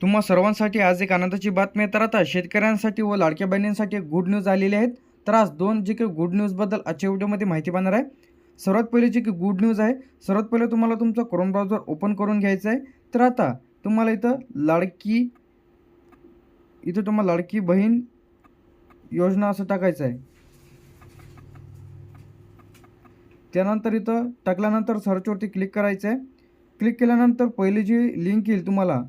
तुम्हा सर्वांसाठी आज एक आनंदाची बातमी आहे. तर आता शेतकऱ्यांसाठी व लाडक्या बहिणींसाठी गुड न्यूज आलेली आहेत तर आज दोन जे काही गुड न्यूजबद्दल आजच्या व्हिडिओमध्ये माहिती पाहणार आहे. सर्वात पहिले जे की गुड न्यूज आहे सर्वात पहिले तुम्हाला तुमचा क्रोम ब्राउझर ओपन करून घ्यायचं आहे. तर आता तुम्हाला इथं लाडकी इथं तुम्हाला लाडकी बहीण योजना असं टाकायचं आहे. त्यानंतर इथं टाकल्यानंतर सर्चवरती क्लिक करायचं आहे. क्लिक केल्यानंतर पहिली जी लिंक येईल तुम्हाला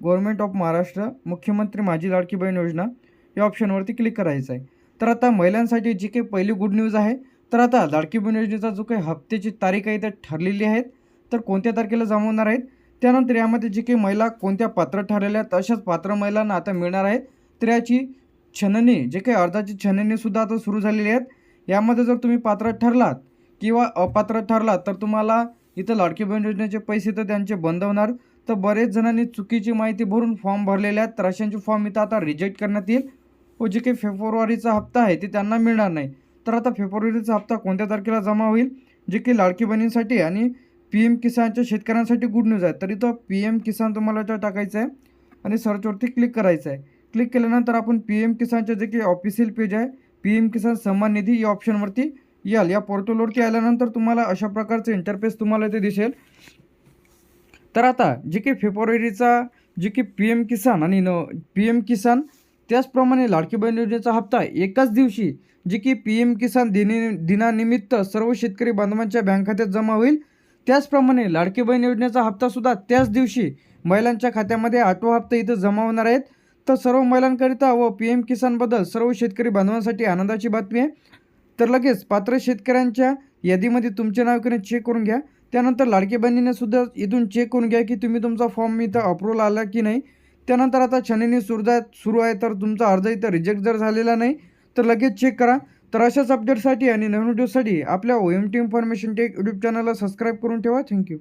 गव्हर्मेंट ऑफ महाराष्ट्र मुख्यमंत्री माझी लाडकी बहीण योजना या ऑप्शनवरती क्लिक करायचं आहे. तर आता महिलांसाठी जी काही पहिली गुड न्यूज आहे तर आता लाडकी बहीण योजनेचा जो काही हप्त्याची तारीख आहे त्या ठरलेली आहेत. तर कोणत्या तारखेला जमवणार आहेत? त्यानंतर यामध्ये जी काही महिला कोणत्या पात्र ठरलेल्या आहेत अशाच पात्र महिलांना आता मिळणार आहेत तर याची छननी जे काही अर्जाची छननीसुद्धा आता सुरू झालेली आहेत. यामध्ये जर तुम्ही पात्र ठरलात किंवा अपात्र ठरलात तर तुम्हाला इथं लाडकी बहीण योजनेचे पैसे तर त्यांचे बंद होणार. तर बरेच जणांनी चुकीची माहिती भरून फॉर्म भरलेले आहेत. तर अशांचे फॉर्म इथं आता रिजेक्ट करण्यात येईल. व जे काही फेब्रुवारीचा हप्ता आहे ते त्यांना मिळणार नाही. तर आता फेब्रुवारीचा हप्ता कोणत्या तारखेला जमा होईल? जे की लाडकी बहिणींसाठी आणि पी एम किसानच्या शेतकऱ्यांसाठी गुड न्यूज आहे. तर इथं पी एम किसान तुम्हाला त्या टाकायचं आहे. आणि सर्चवरती क्लिक करायचं आहे. क्लिक केल्यानंतर आपण पी एम किसानचे जे काही ऑफिशियल पेज आहे पी एम किसान सन्मान निधी या ऑप्शनवरती याल. या पोर्टलवरती आल्यानंतर तुम्हाला अशा प्रकारचं इंटरफेस तुम्हाला इथे दिसेल. तर आता जे काही फेब्रुवारीचा जे की पी एम किसान आणि न पी एम किसान त्याचप्रमाणे लाडकी बहीण योजनेचा हप्ता एकाच दिवशी जे की पी एम किसान दिनी दिनानिमित्त सर्व शेतकरी बांधवांच्या बँक खात्यात जमा होईल. त्याचप्रमाणे लाडकी बहीण योजनेचा हप्तासुद्धा त्याच दिवशी महिलांच्या खात्यामध्ये आठवा हप्ता इथं जमा होणार आहेत तर सर्व महिलांकरिता व पी एम किसानबद्दल सर्व शेतकरी बांधवांसाठी आनंदाची बातमी आहे. तर लगेच पात्र शेतकऱ्यांच्या यादीमध्ये तुमचे नाव करून चेक करून घ्या. त्यानंतर लाडके बहिणीने सुद्धा इथून चेक करून घ्या की तुम्ही तुमचा फॉर्म इथं अप्रूव्हल आला की नाही. त्यानंतर आता छाननी सुरू सुरू आहे तर तुमचा अर्ज इथं रिजेक्ट जर झालेला नाही तर लगेच चेक करा. तर अशाच अपडेटसाठी आणि नवीन व्हिडिओसाठी आपल्या O M T information tech YouTube चॅनलला सबस्क्राईब करून ठेवा. Thank you